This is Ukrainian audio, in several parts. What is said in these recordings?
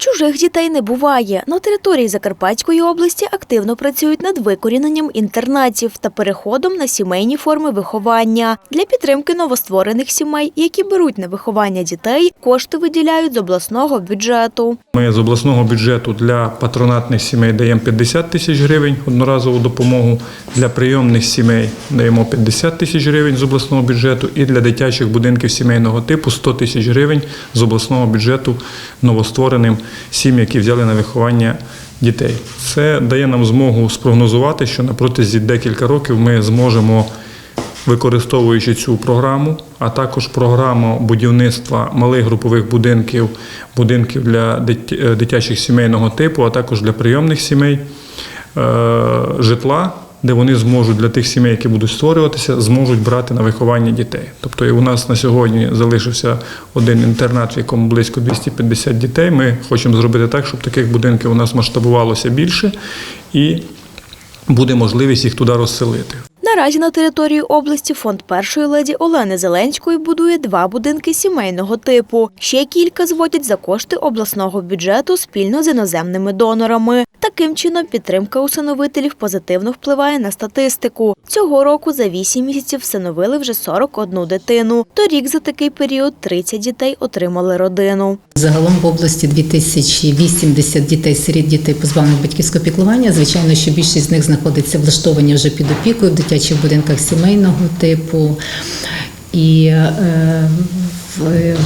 Чужих дітей не буває. На території Закарпатської області активно працюють над викоріненням інтернатів та переходом на сімейні форми виховання. Для підтримки новостворених сімей, які беруть на виховання дітей, кошти виділяють з обласного бюджету. Ми з обласного бюджету для патронатних сімей даємо 50 тисяч гривень одноразову допомогу. Для прийомних сімей даємо 50 тисяч гривень з обласного бюджету і для дитячих будинків сімейного типу 100 тисяч гривень з обласного бюджету новоствореним сім'ям, які взяли на виховання дітей. Це дає нам змогу спрогнозувати, що на протязі декілька років ми зможемо використовуючи цю програму, а також програму будівництва малих групових будинків, будинків для дитячих сімейного типу, а також для прийомних сімей, е, житла, де вони зможуть для тих сімей, які будуть створюватися, зможуть брати на виховання дітей. Тобто і у нас на сьогодні залишився один інтернат, в якому близько 250 дітей. Ми хочемо зробити так, щоб таких будинків у нас масштабувалося більше і буде можливість їх туди розселити. Наразі на території області фонд першої леді Олени Зеленської будує два будинки сімейного типу. Ще кілька зводять за кошти обласного бюджету спільно з іноземними донорами. Таким чином, підтримка усиновителів позитивно впливає на статистику. Цього року за 8 місяців всиновили вже 41 дитину. Торік за такий період 30 дітей отримали родину. Загалом в області 2080 дітей, серед дітей позбавлених батьківського піклування. Звичайно, що більшість з них знаходиться влаштовані вже під опікою в дитячих будинках сімейного типу. І е,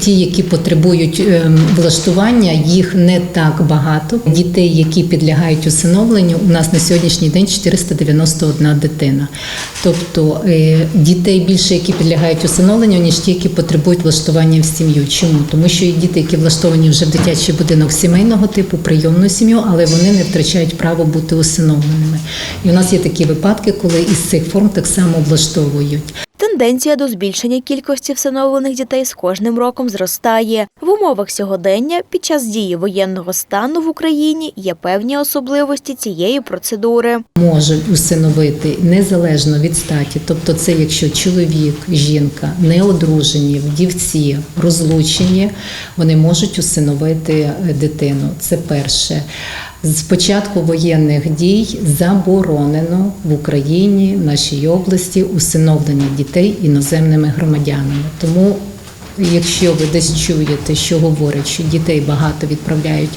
ті, які потребують е, влаштування, їх не так багато. Дітей, які підлягають усиновленню, у нас на сьогоднішній день 491 дитина. Тобто е, дітей більше, які підлягають усиновленню, ніж ті, які потребують влаштування в сім'ю. Чому? Тому що є діти, які влаштовані вже в дитячий будинок сімейного типу, прийомну сім'ю, але вони не втрачають право бути усиновленими. І у нас є такі випадки, коли із цих форм так само влаштовують. Тенденція до збільшення кількості всиновлених дітей з кожним роком зростає. В умовах сьогодення під час дії воєнного стану в Україні є певні особливості цієї процедури. можуть усиновити незалежно від статі, тобто це якщо чоловік, жінка не одружені, вдівці, розлучені, вони можуть усиновити е, дитину. Це перше. З початку воєнних дій заборонено в Україні, в нашій області, усиновлення дітей іноземними громадянами. Тому, якщо ви десь чуєте, що говорять, що дітей багато відправляють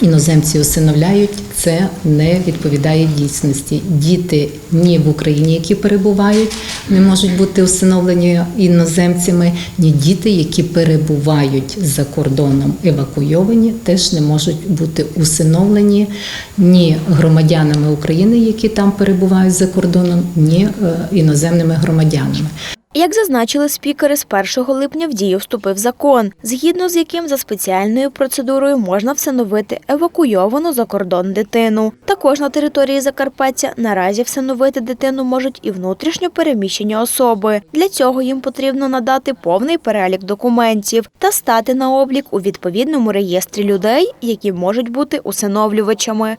іноземці усиновляють, це не відповідає дійсності. Діти ні в Україні, які перебувають, не можуть бути усиновлені іноземцями, ні діти, які перебувають за кордоном евакуйовані, теж не можуть бути усиновлені ні громадянами України, які там перебувають за кордоном, ні е, іноземними громадянами. Як зазначили спікери, з 1 липня в дію вступив закон, згідно з яким за спеціальною процедурою можна всиновити евакуйовану за кордон дитину. Також на території Закарпаття наразі всиновити дитину можуть і внутрішньо переміщені особи. Для цього їм потрібно надати повний перелік документів та стати на облік у відповідному реєстрі людей, які можуть бути усиновлювачами.